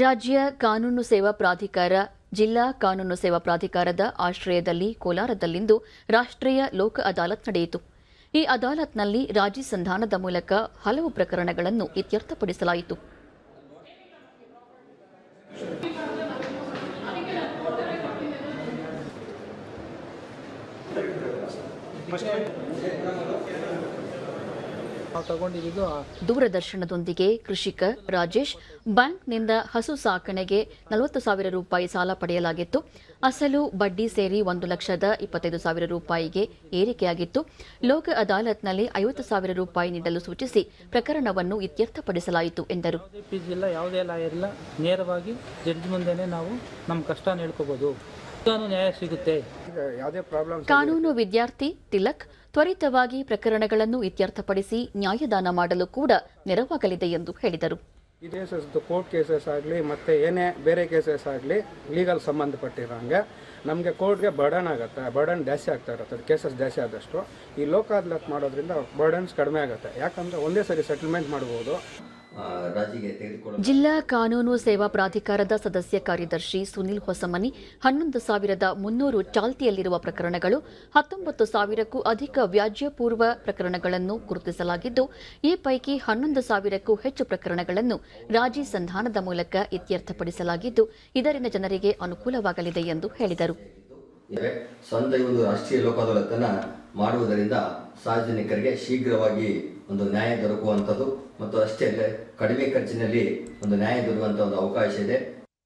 ರಾಜ್ಯ ಕಾನೂನು ಸೇವಾ ಪ್ರಾಧಿಕಾರ, ಜಿಲ್ಲಾ ಕಾನೂನು ಸೇವಾ ಪ್ರಾಧಿಕಾರದ ಆಶ್ರಯದಲ್ಲಿ ಕೋಲಾರದಲ್ಲಿಂದು ರಾಷ್ಟ್ರೀಯ ಲೋಕ ಅದಾಲತ್ ನಡೆಯಿತು. ಈ ಅದಾಲತ್ನಲ್ಲಿ ರಾಜಿ ಸಂಧಾನದ ಮೂಲಕ ಹಲವು ಪ್ರಕರಣಗಳನ್ನು ಇತ್ಯರ್ಥಪಡಿಸಲಾಯಿತು. ದೂರದರ್ಶನದೊಂದಿಗೆ ಕೃಷಿಕ ರಾಜೇಶ್ ಬ್ಯಾಂಕ್ನಿಂದ ಹಸು ಸಾಕಣೆಗೆ ನಲವತ್ತು ಸಾವಿರ ರೂಪಾಯಿ ಸಾಲ ಪಡೆಯಲಾಗಿತ್ತು. ಅಸಲು ಬಡ್ಡಿ ಸೇರಿ ಒಂದು ಲಕ್ಷದ ಇಪ್ಪತ್ತೈದು ಸಾವಿರ ರೂಪಾಯಿಗೆ ಏರಿಕೆಯಾಗಿತ್ತು. ಲೋಕ ಅದಾಲತ್ನಲ್ಲಿ ಐವತ್ತು ಸಾವಿರ ರೂಪಾಯಿ ನೀಡಲು ಸೂಚಿಸಿ ಪ್ರಕರಣವನ್ನು ಇತ್ಯರ್ಥಪಡಿಸಲಾಯಿತು ಎಂದರು. ಯಾವುದೇ ನೇರವಾಗಿ ಜಡ್ಜ್ ಮುಂದೆ ನಾವು ನಮ್ಮ ಕಷ್ಟ ನ್ಯಾಯ ಸಿಗುತ್ತೆ. ಈಗ ಯಾವುದೇ ಪ್ರಾಬ್ಲಮ್ ಕಾನೂನು ವಿದ್ಯಾರ್ಥಿ ತಿಲಕ್ ತ್ವರಿತವಾಗಿ ಪ್ರಕರಣಗಳನ್ನು ಇತ್ಯರ್ಥಪಡಿಸಿ ನ್ಯಾಯದಾನ ಮಾಡಲು ಕೂಡ ನೆರವಾಗಲಿದೆ ಎಂದು ಹೇಳಿದರು. ಕೇಸಸ್ ಕೋರ್ಟ್ ಕೇಸಸ್ ಆಗಲಿ ಮತ್ತು ಏನೇ ಬೇರೆ ಕೇಸಸ್ ಆಗಲಿ ಲೀಗಲ್ ಸಂಬಂಧಪಟ್ಟಿರೋಂಗೆ ನಮಗೆ ಕೋರ್ಟ್ಗೆ ಬರ್ಡನ್ ಆಗುತ್ತೆ ಬರ್ಡನ್ ಜಾಸ್ತಿ ಆಗ್ತಾ ಇರುತ್ತೆ ಕೇಸಸ್ ಜಾಸ್ತಿ ಆದಷ್ಟು. ಈ ಲೋಕ ಅದಾಲತ್ ಮಾಡೋದ್ರಿಂದ ಬರ್ಡನ್ಸ್ ಕಡಿಮೆ ಆಗುತ್ತೆ. ಯಾಕಂದರೆ ಒಂದೇ ಸರಿ ಸೆಟಲ್ಮೆಂಟ್ ಮಾಡ್ಬೋದು. ಜಿಲ್ಲಾ ಕಾನೂನು ಸೇವಾ ಪ್ರಾಧಿಕಾರದ ಸದಸ್ಯ ಕಾರ್ಯದರ್ಶಿ ಸುನಿಲ್ ಹೊಸಮನಿ ಹನ್ನೊಂದು ಸಾವಿರದ ಮುನ್ನೂರು ಚಾಲ್ತಿಯಲ್ಲಿರುವ ಪ್ರಕರಣಗಳು ಹತ್ತೊಂಬತ್ತು ಸಾವಿರಕ್ಕೂ ಅಧಿಕ ವ್ಯಾಜ್ಯಪೂರ್ವ ಪ್ರಕರಣಗಳನ್ನು ಗುರುತಿಸಲಾಗಿದ್ದು ಈ ಪೈಕಿ ಹನ್ನೊಂದು ಸಾವಿರಕ್ಕೂ ಹೆಚ್ಚು ಪ್ರಕರಣಗಳನ್ನು ರಾಜಿ ಸಂಧಾನದ ಮೂಲಕ ಇತ್ಯರ್ಥಪಡಿಸಲಾಗಿದ್ದು ಇದರಿಂದ ಜನರಿಗೆ ಅನುಕೂಲವಾಗಲಿದೆ ಎಂದು ಹೇಳಿದರು ಇವೆ. ಸ್ವಂತ ಒಂದು ರಾಷ್ಟ್ರೀಯ ಲೋಕಾದಾಲತನ ಮಾಡುವುದರಿಂದ ಸಾರ್ವಜನಿಕರಿಗೆ ಶೀಘ್ರವಾಗಿ ಒಂದು ನ್ಯಾಯ ದೊರಕುವಂಥದ್ದು ಮತ್ತು ಅಷ್ಟೇ ಕಡಿಮೆ ಖರ್ಚಿನಲ್ಲಿ ಒಂದು ನ್ಯಾಯ ದೊರೆಯುವಂಥ ಒಂದು ಅವಕಾಶ ಇದೆ.